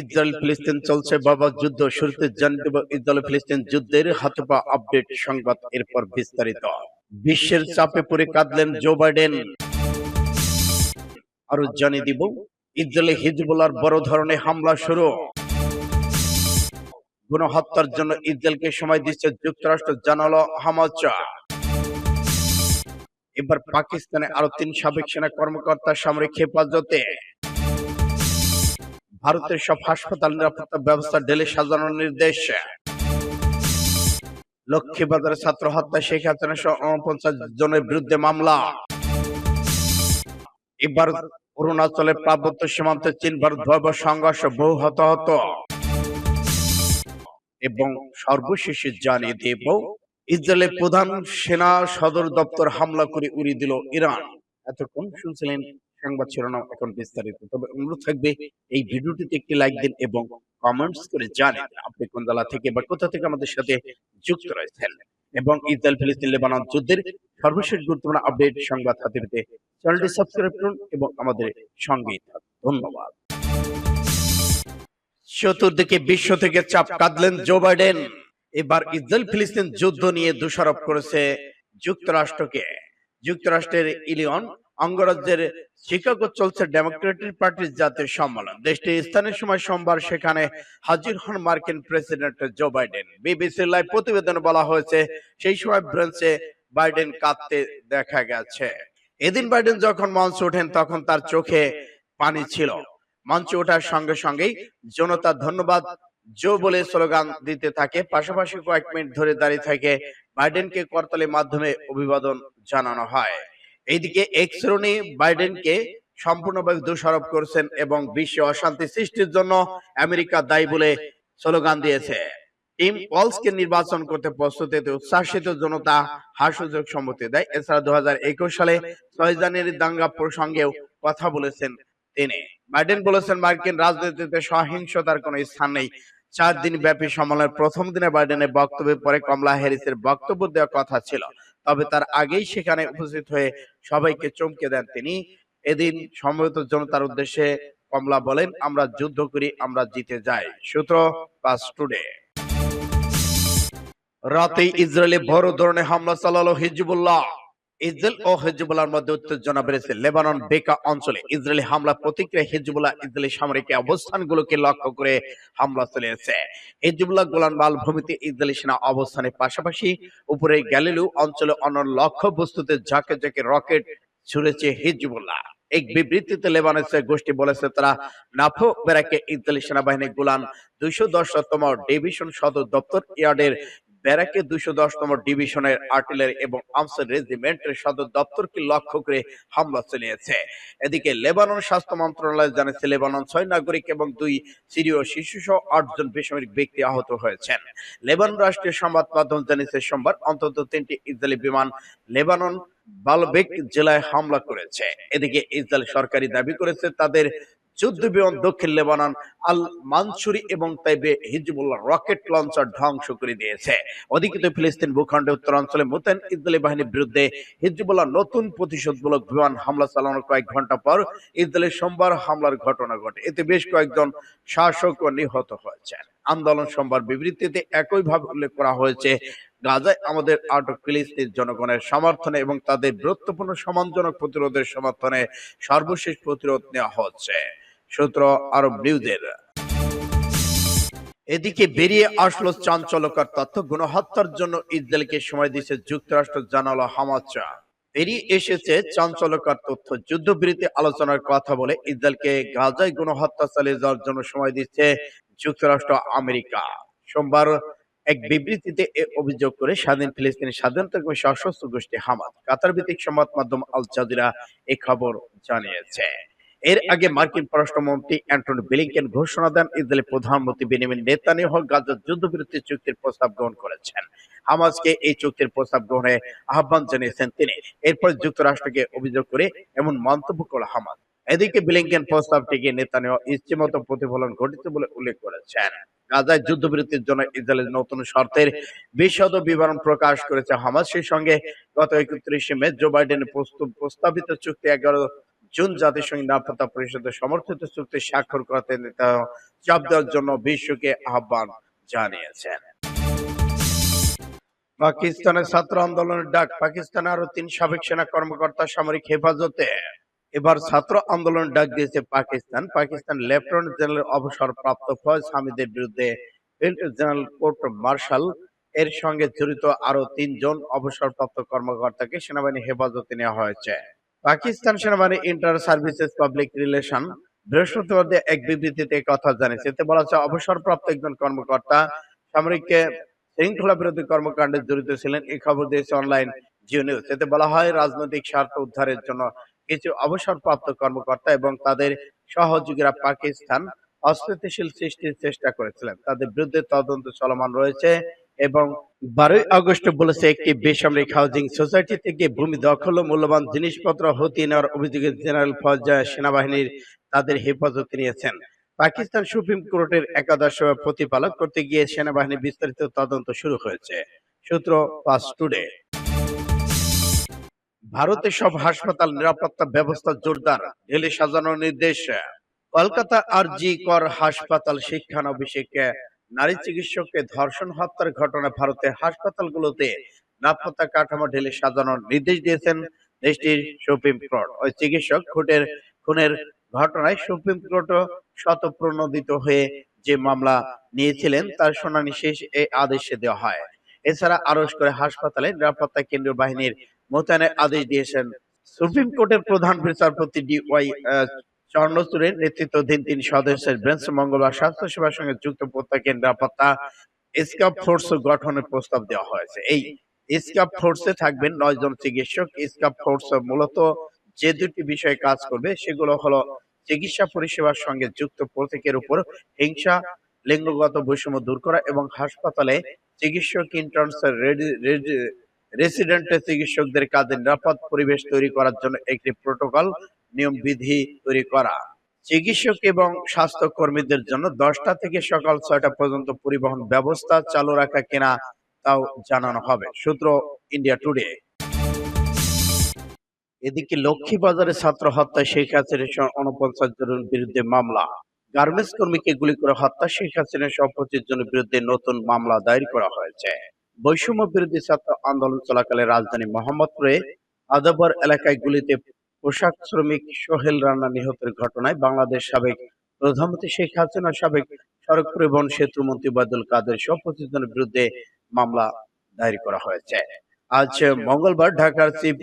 Israel ফিলিস্তিন চলছে বাবা যুদ্ধ। শুরুতে জানিয়ে দেব, ইসরায়েল ফিলিস্তিন যুদ্ধের হাতে পা আপডেট সংবাদ এরপর বিস্তারিত। বিশ্বের চাপে পড়ে কাঁদলেন জো বাইডেন। আরও জানিয়ে দিব, ইসরায়েলে হিজবুল্লার বড় ধরনের হামলা শুরু। গণহত্যার জন্য ইসরায়েলকে সময় দিচ্ছে যুক্তরাষ্ট্র, জানালো হামাচা এবার পাকিস্তানে আরও তিন সাবেক সেনা কর্মকর্তা সামরিক হেফাজতে। ভারতের সব হাসপাতাল নিরাপত্তা ব্যবস্থা ঢেলে সাজানোর নির্দেশ। লক্ষ্মীবাজারে ছাত্র হত্যা, শেখ হাসিনা উনপঞ্চাশ জনের বিরুদ্ধে মামলা। এবার অরুণাচলের পার্বত্য সীমান্তে চীন, ভারত ভয়াবহ সংঘর্ষ, বহু হতাহত। এবং সর্বশেষে জানিয়ে দেব, ইসরায়েলের প্রধান সেনা সদর দপ্তর হামলা করে উড়িয়ে দিল ইরান। এতক্ষণ শুনছিলেন সংবাদ শিরোনাম এখন বিস্তারিত। তবে অনুরোধ থাকবে, এই ভিডিওটিতে একটি লাইক দিন এবং কমেন্টস করে জানেন আপনি কোন জেলা থেকে বা কোথা থেকে আমাদের সাথে যুক্ত রয়েছেন। এবং ইসরায়েল ফিলিস্তিন লেবানন যুদ্ধের সর্বশেষ গুরুত্বপূর্ণ আপডেট সংবাদ হাতে পেতে চ্যানেলটি সাবস্ক্রাইব করুন এবং আমাদের সঙ্গেই থাকুন। ধন্যবাদ। চতুর্দিকে বিশ্ব থেকে চাপ কাঁদলেন জো বাইডেন। এবার ইসরায়েল ফিলিস্তিন যুদ্ধ নিয়ে দোষারোপ করেছে যুক্তরাষ্ট্রকে। যুক্তরাষ্ট্রের ইলিয়ন অঙ্গরাজ্যের শিকাগো চলছে ডেমোক্রেটিক পার্টির জাতীয় সম্মেলন। দেশটির স্থানীয় সময় সোমবার সেখানে হাজির হন মার্কিন প্রেসিডেন্ট জো বাইডেন। বিবিসির লাইভ প্রতিবেদনে বলা হয়েছে, সেই সময় ব্রেঞ্চে বাইডেন কাঁদতে দেখা গেছে। এদিন বাইডেন যখন মঞ্চে ওঠেন, তখন তার চোখে পানি ছিল। মঞ্চে ওঠার সঙ্গে সঙ্গেই জনতা ধন্যবাদ, জো বলে স্লোগান দিতে থাকে। পাশাপাশি কয়েক মিনিট ধরে দাঁড়িয়ে থাকে বাইডেনকে করতালির মাধ্যমে অভিবাদন জানানো হয়। এইদিকে এক এক্সরনি বাইডেনকে সম্পূর্ণভাবে দোষারোপ করেছেন এবং বিশ্বে অশান্তি সৃষ্টির জন্য আমেরিকা দায়ী বলে স্লোগান দিয়েছে। টিম ওয়ালসকে নির্বাচন করতে প্রস্তুতিতে উচ্ছ্বাসিত জনতা হাস্যযোগ সম্মতি দেয়। এছাড়া দু হাজার একুশ সালে ছয় জানুয়ারি দাঙ্গা প্রসঙ্গেও কথা বলেছেন তিনি। বাইডেন বলেছেন, মার্কিন রাজনীতিতে সহিংসতার কোনো স্থান নেই। চার দিন ব্যাপী সম্মেলনের প্রথম দিনে বাইডেনের বক্তব্যের পরে কমলা হ্যারিসের বক্তব্য দেওয়ার কথা ছিল। তবে তার আগেই সেখানে উপস্থিত হয়ে সবাইকে চমকে দেন তিনি। এদিন সমবেত জনতার উদ্দেশ্যে কমলা বলেন, আমরা যুদ্ধ করি, আমরা জিতে যাই। সূত্র পাস টুডে। রাতে ইসরায়েলে বড় ধরনের হামলা চালালো হিজবুল্লাহ। ইসরায়েল ও হিজবুল্লাহর মধ্যে উত্তেজনা বেড়েছে। লেবানন বেকা অঞ্চলে ইসরায়েলি হামলা প্রতিক্রিয়া হিজবুল্লাহ ইসরায়েলি সামরিক অবস্থানগুলোকে লক্ষ্য করে হামলা চালিয়েছে। হিজবুল্লাহ গোলান মালভূমিতে ইসরায়েলি সেনা অবস্থানের পাশাপাশি উপরে গ্যালিলু অঞ্চলে অন্য লক্ষ্য বস্তুতে ঝাঁকে ঝাঁকে রকেট ছুড়েছে হিজবুল্লাহ। এক বিবৃতিতে লেবাননের গোষ্ঠী বলেছে, তারা নাফো বেরাকে ইসরায়েলি সেনাবাহিনী গোলান দুইশো দশতম ডিভিশন সদর দপ্তর ইয়ার্ডের ব্যারাকে দুইশো দশতম ডিভিশনের আর্টিলারি এবং আর্মসের রেজিমেন্টের সদর দপ্তরকে লক্ষ্য করে হামলা চালিয়েছে? এদিকে লেবানন স্বাস্থ্য মন্ত্রণালয় জানিয়েছে, লেবানন ছয় নাগরিক এবং দুই সিরীয় শিশু সহ আটজন বেসামরিক ব্যক্তি আহত হয়েছেন। লেবানন রাষ্ট্রীয় সংবাদ মাধ্যম জানিয়েছে, সোমবার অন্তত তিনটি ইসরায়েলি বিমান লেবানন বালবেক জেলায় হামলা করেছে। এদিকে ইসরায়েল সরকারি দাবি করেছে, তাদের যুদ্ধ বিমান দক্ষিণ লেবানন, আল মানসুরি এবং তাইবে হিজবুল্লাহ রকেট লঞ্চার ধ্বংস করে দিয়েছে। অধিকৃত ফিলিস্তিন ভূখণ্ডে উত্তরাঞ্চলে মোতায়েন ইসরায়েলি বাহিনীর বিরুদ্ধে হিজবুল্লাহ নতুন প্রতিশোধমূলক বিমান হামলা চালানোর কয়েক ঘণ্টা পর ইসরায়েলের সোমবার হামলার ঘটনা ঘটে। এতে বেশ কয়েকজন শাসক ও নিহত হয়েছেন। আন্দোলন সোমবার বিবৃতিতে একইভাবে উল্লেখ করা হয়েছে, গাজায় আমাদের আটক ফিলিস্তিন জনগণের সমর্থনে এবং তাদের গুরুত্বপূর্ণ সমানজনক প্রতিরোধের সমর্থনে সর্বশেষ প্রতিরোধ নেওয়া হচ্ছে। সূত্র আরব নিউজের। এদিকে বেরিয়ে আসলো চাঞ্চল্যকর তথ্য, গণহত্যার জন্য ইসরায়েলকে সময় দিয়েছে যুক্তরাষ্ট্র জানালো এসেছে চাঞ্চল্যকর তথ্য, যুদ্ধবিরতি আলোচনার কথা বলে ইসরায়েলকে গাজায় গণহত্যা চালিয়ে যাওয়ার জন্য সময় দিচ্ছে যুক্তরাষ্ট্র, আমেরিকা। সোমবার এক বিবৃতিতে এ অভিযোগ করে স্বাধীন ফিলিস্তিনের স্বাধীনতা কর্মী সশস্ত্র গোষ্ঠী হামাদ কাতার ভিত্তিক সংবাদ মাধ্যম আল জাজিরা এ খবর জানিয়েছে। এর আগে মার্কিন পররাষ্ট্রমন্ত্রী অ্যান্টনি ব্লিংকেন ঘোষণা দেন, ইসরায়েলের প্রধানমন্ত্রী বেনিমিন নেতানিয়াহু গাজার যুদ্ধবিরতি চুক্তির প্রস্তাব গ্রহণ করেছেন। হামাসকে এই চুক্তির প্রস্তাব গ্রহণে আহ্বান জানিয়েছেন তিনি। এরপর যুক্তরাষ্ট্রকে অভিযোগ করে এমন মন্তব্য করল হামাস। এদিকে ব্লিংকেন প্রস্তাবটিকে নেতানিয়াহু ইচ্ছেমতো প্রতিফলন ঘটেছে বলে উল্লেখ করেছেন। গাজায় যুদ্ধবিরতির জন্য ইসরায়েলের নতুন শর্তের বিশদ বিবরণ প্রকাশ করেছে হামাস। সেই সঙ্গে গত একত্রিশে মে জো বাইডেনের প্রস্তাবিত চুক্তি এগারো জুন জাতিসংঘ নিরাপত্তা পরিষদের সমর্থিত চুক্তি স্বাক্ষর করতে নেতানিয়াহু চাপ দেওয়ার জন্য বিশ্বকে আহ্বান জানিয়েছেন। পাকিস্তানের ছাত্র আন্দোলনের ডাক পাকিস্তানে আরও তিন সাবেক সেনা কর্মকর্তা সামরিক হেফাজতে। এবার ছাত্র আন্দোলন ডাক দিয়েছে পাকিস্তান। পাকিস্তান লেফটেন্যান্ট জেনারেল অবসরপ্রাপ্ত ফয়েজ হামিদের বিরুদ্ধে জেনারেল কোর্ট মার্শাল এর সঙ্গে জড়িত আরও তিনজন অবসরপ্রাপ্ত কর্মকর্তাকে সেনাবাহিনী হেফাজতে নেওয়া হয়েছে। পাকিস্তান সেনাবাহিনী ইন্টার সার্ভিসেস পাবলিক রিলেশন বৃহস্পতিবার এক বিবৃতিতে কথা জানিয়েছে। এতে বলা হচ্ছে, অবসরপ্রাপ্ত একজন কর্মকর্তা সামরিককে শৃঙ্খলা বিরোধী কর্মকাণ্ডে জড়িত ছিলেন এই খবর দিয়েছে অনলাইন জিও নিউজ এতে বলা হয়, রাজনৈতিক স্বার্থ উদ্ধারের জন্য কিছু অবসরপ্রাপ্ত কর্মকর্তা এবং তাদের সহযোগীরা পাকিস্তান অস্থিতিশীল সৃষ্টির চেষ্টা করেছিলেন। তাদের বিরুদ্ধে তদন্ত চলমান রয়েছে। এবং বারোই আগস্ট বলেছে একটি বেসামরিক হাউজিং সোসাইটি থেকে ভূমি দখল মূল্যবান জিনিসপত্র হতিয়ে নেওয়ার অভিযোগে জেনারেল ফৌজদার সেনাবাহিনীর তাদের হেফাজতে নিয়েছেন। পাকিস্তান সুপ্রিম কোর্টের একাদশ প্রতিপালক করতে গিয়ে সেনাবাহিনী বিস্তারিত তদন্ত শুরু হয়েছে। সূত্র পাস টুডে। ভারতে সব হাসপাতাল নিরাপত্তা ব্যবস্থা জোরদার, ঢেলে সাজানোর নির্দেশ। কলকাতা আর জি কর হাসপাতাল শিক্ষানবিশেষে নারী চিকিৎসককে ধর্ষণ হত্যার ঘটনা ভারতের হাসপাতালগুলোতে নিরাপত্তা কাঠামো ঢেলে সাজানোর নির্দেশ দিয়েছেন দেশটির সুপ্রিম কোর্ট। ওই চিকিৎসক খুনের খুনের ঘটনায় সুপ্রিম কোর্ট শতপ্রণোদিত হয়ে যে মামলা নিয়েছিলেন তার শুনানি শেষ এই আদেশে দেওয়া হয়। এছাড়া আরস করে হাসপাতালে নিরাপত্তা কেন্দ্রীয় বাহিনীর মোতায়েনের আদেশ দিয়েছেন সুপ্রিম কোর্টের প্রধান বিচারপতি ডি ওয়াই চন্দ্রচূড়ের নেতৃত্বাধীন তিন সদস্যের বেঞ্চ মঙ্গলবার স্বাস্থ্য সেবার সঙ্গে যুক্ত প্রত্যেকের নিরাপত্তা স্কাপ ফোর্স গঠনের প্রস্তাব দেওয়া হয়েছে। এই স্কাপ ফোর্সে থাকবেন নয় জন চিকিৎসক। স্কাপ ফোর্স মূলত যে দুটি বিষয়ে কাজ করবে সেগুলো হলো চিকিৎসা পরিষেবার সঙ্গে যুক্ত প্রত্যেকের উপর হিংসা, লিঙ্গগত বৈষম্য দূর করা এবং হাসপাতালে চিকিৎসক ইন্টার্নস রেসিডেন্ট চিকিৎসকদের কাজে নিরাপদ পরিবেশ তৈরি করার জন্য একটি প্রোটোকল নিয়ম, বিধি তৈরি করা। চিকিৎসক এবং স্বাস্থ্য কর্মীদের জন্য দশটা থেকে সকাল ছয়টা পর্যন্ত পরিবহন ব্যবস্থা চালু রাখা কিনা তাও জানানো হবে। সূত্র ইন্ডিয়া টুডে এদিকে লক্ষ্মীবাজারে ছাত্র হত্যায় শেখ হাসিনা উনপঞ্চাশ জনের বিরুদ্ধে মামলা। গার্মেন্টস কর্মীকে গুলি করে হত্যা, শেখ হাসিনা সহ পঁচিশ জনের বিরুদ্ধে নতুন মামলা দায়ের করা হয়েছে। বৈষম্য বিরোধী ছাত্র আন্দোলন চলাকালে রাজধানী মোহাম্মদপুরে আদাবর এলাকায় গুলিতে পোশাক শ্রমিক সোহেল রানা নিহতের ঘটনায় বাংলাদেশ সাবেক প্রধানমন্ত্রী শেখ হাসিনা, সাবেক সড়ক পরিবহন সেতু মন্ত্রী বাদুল কাদের সহ পঁচিশ বিরুদ্ধে মামলা দায়ের করা হয়েছে। আজ মঙ্গলবার ঢাকার চিফ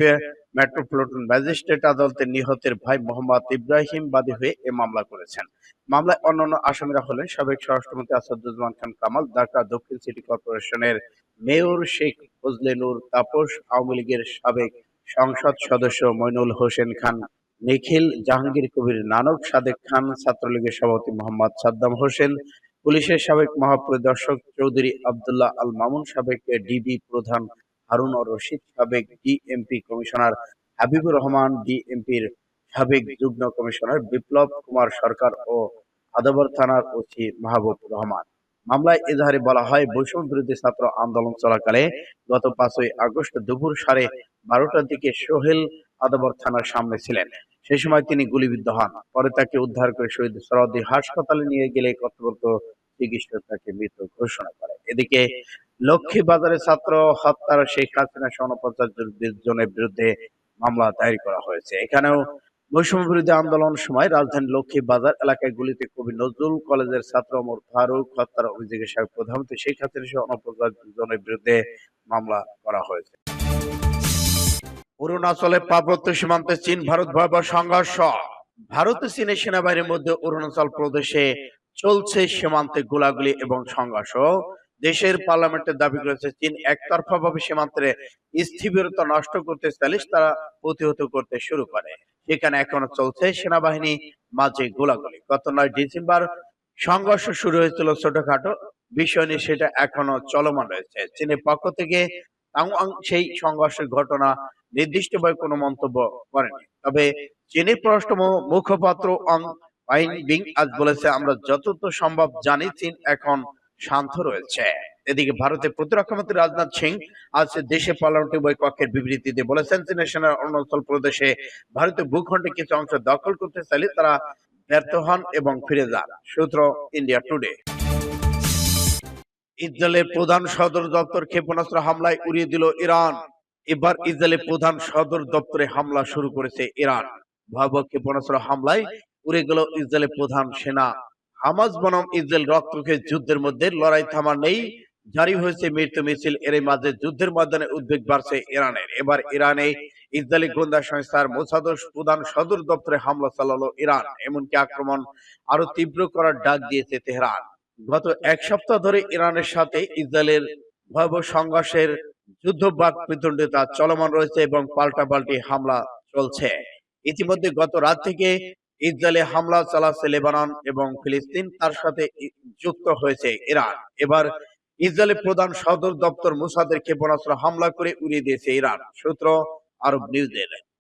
মেট্রোপলিটন ম্যাজিস্ট্রেট আদালতে নিহতের ভাই মোহাম্মদ ইব্রাহিম বাদী হয়ে এ মামলা করেছেন। মামলায় অন্যান্য আসামিরা হলেন সাবেক স্বরাষ্ট্রমন্ত্রী আসাদুজ্জামান খান কামাল, ঢাকা দক্ষিণ সিটি কর্পোরেশনের মেয়র শেখ ফজলে নূর তাপস আওয়ামী লীগের সাবেক সংসদ সদস্য মইনুল হোসেন খান, নিখিল জাহাঙ্গীর কবির নানক, সাদেক খান, ছাত্রলীগের সভাপতি মোহাম্মদ সাদ্দাম হোসেন, পুলিশের সাবেক মহাপরিদর্শক চৌধুরী আব্দুল্লাহ আল মামুন, সাবেক ডিবি প্রধান হারুন রশিদ, সাবেক D M P commissioner Habibur Rahman, ডিএমপির সাবেক যুগ্ম কমিশনার বিপ্লব কুমার সরকার ও আদাবর থানার ওসি মাহবুব রহমান। মামলায় এজাহারে বলা হয়, বৈষম্য বিরোধী ছাত্র আন্দোলন চলাকালে গত পাঁচই আগস্ট দুপুর সাড়ে বারোটার দিকে সোহেল আদাবর থানার সামনে ছিলেন। সেই সময় তিনি গুলিবিদ্ধ হন। পরে তাকে উদ্ধার করে শহীদ সরাদি হাসপাতালে নিয়ে গেলে কর্তৃপক্ষ চিকিৎসক তাকে মৃত ঘোষণা করে। এদিকে লক্ষ্মী বাজারে ছাত্র হত্যার শেখ হাসিনা সহ পঞ্চাশ জনের বিরুদ্ধে মামলা দায়ের করা হয়েছে। এখানেও বৈষম্য বিরোধী আন্দোলন সময় রাজধানী লক্ষ্মী বাজার এলাকায় গুলিতে কবি নজরুল কলেজের ছাত্র ওমর ফারুক হত্যার অভিযোগে সাবেক প্রধানমন্ত্রী শেখ হাসিনা সহ অনপঞ্চাশ জনের বিরুদ্ধে মামলা করা হয়েছে। অরুণাচলে পার্বত্য সীমান্তে চীন, ভারত ভয়াবহ সংঘর্ষ। ভারত চীনের সেনাবাহিনীর মধ্যে অরুণাচল প্রদেশে চলছে সীমান্তে গোলাগুলি এবং সংঘর্ষ। দেশের পার্লামেন্টের দাবি করেছে, চীন একতরফা ভাবে সীমান্তের স্থিরতা নষ্ট করতে চালিস তারা প্রতিহত করতে শুরু করে। সেখানে এখনও চলছে সেনাবাহিনী মাঝে গোলাগুলি। গত নয় ডিসেম্বর সংঘর্ষ শুরু হয়েছিল ছোটখাটো। বিষয় নিয়ে সেটা এখনও চলমান রয়েছে। চীনের পক্ষ থেকে সেই সংঘর্ষের ঘটনা নির্দিষ্টভাবে কোনো মন্তব্য করেনি। তবে চীনের পররাষ্ট্র মুখপাত্র অং ওয়াইন বিং আজ বলেছে, আমরা যতদূর সম্ভব জানি চীন এখন শান্ত রয়েছে। এদিকে ভারতের প্রতিরক্ষা মন্ত্রী রাজনাথ সিং আজ দেশে পার্লামেন্টে বই কক্ষের বিবৃতিতে বলেছেন চীনের অরুণাচল প্রদেশে ভারতীয় ভূখণ্ডে কিছু অংশ দখল করতে চাইলে তারা ব্যর্থ হন এবং ফিরে যান। সূত্র ইন্ডিয়া টুডে। ইসরায়েলের প্রধান সদর দপ্তর ক্ষেপণাস্ত্র হামলায় উড়িয়ে দিল ইরান। এবার ইসরায়েলের প্রধান সদর দপ্তরে হামলা শুরু করেছে ইরান। ভয়াবহ ক্ষেপণাস্ত্র হামলায় উড়ে গেল ইসরায়েলের প্রধান সেনা। হামাজ বনাম ইসরায়েল রক্তকে যুদ্ধের মধ্যে লড়াই থামা নেই জারি হয়েছে মৃত্যু মিছিল। এর মাঝে যুদ্ধের ময়দানে উদ্বেগ বাড়ছে ইরানের। এবার ইরানে ইসরায়েলি গোয়েন্দা সংস্থার মোসাদ প্রধান সদর দপ্তরে হামলা চালালো ইরান। এমনকি আক্রমণ আরও তীব্র করার ডাক দিয়েছে তেহরান। গত এক সপ্তাহ ধরে ইরানের সাথে ইসরায়েলের ভয়াবহ সংঘর্ষের যুদ্ধ বাক বিতণ্ডিতা চলমান রয়েছে এবং পাল্টাপাল্টি হামলা চলছে। ইতিমধ্যে গত রাত থেকে ইসরায়েলে হামলা চালাচ্ছে লেবানন এবং ফিলিস্তিন। তার সাথে যুক্ত হয়েছে ইরান। এবার ইসরায়েলের প্রধান সদর দপ্তর মোসাদের ক্ষেপণাস্ত্র হামলা করে উড়িয়ে দিয়েছে ইরান। সূত্র আরব নিউজের